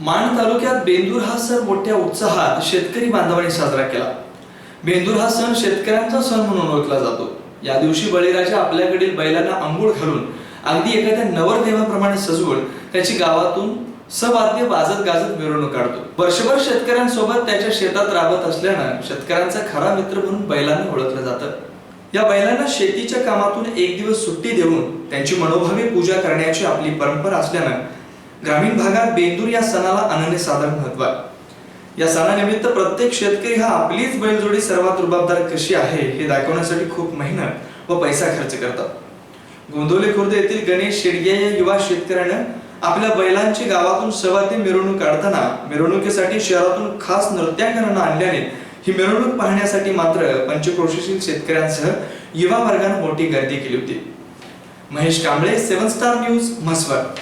माण तालुक्यात बेंदूर हा सण मोठ्या उत्साहात शेतकरी बांधवांनी साजरा केला. बेंदूर हा सण शेतकऱ्यांचा सण म्हणून ओळखला जातो. या दिवशी बळीराजा आपल्याकडील बैलांना आंघोळ घालून अगदी एखाद्या नवरदेवाप्रमाणे सजवून त्याची गावातून सवाद्य वाजत गाजत मिरवणूक काढतो. वर्षभर शेतकऱ्यांसोबत त्याच्या शेतात राबत असल्यानं शेतकऱ्यांचा खरा मित्र म्हणून बैलांना ओळखलं जातं. या बैलांना शेतीच्या कामातून एक दिवस सुट्टी देऊन त्यांची मनोभावी पूजा करण्याची आपली परंपरा असल्यानं ग्रामीण भागात बेंदूर या सणाला अनन्य साधारण महत्त्व आहे. या सणानिमित्त प्रत्येक शेतकरी हा आपलीच बैलजोडी सर्वात रुबाबदार कशी आहे हे दाखवण्यासाठी खूप मेहनत व पैसा खर्च करतात. गोंदवले खुर्द येथील गणेश शेडगे या युवा शेतकऱ्यानं आपल्या बैलांची गावातून सवाती मिरवणूक काढताना मिरवणुकीसाठी शहरातून खास नृत्यांगणांना आणल्याने ही मिरवणूक पाहण्यासाठी मात्र पंचक्रोशीतील शेतकऱ्यांसह युवा वर्गानं मोठी गर्दी केली होती. Mahesh Kamble seven star news Mhaswad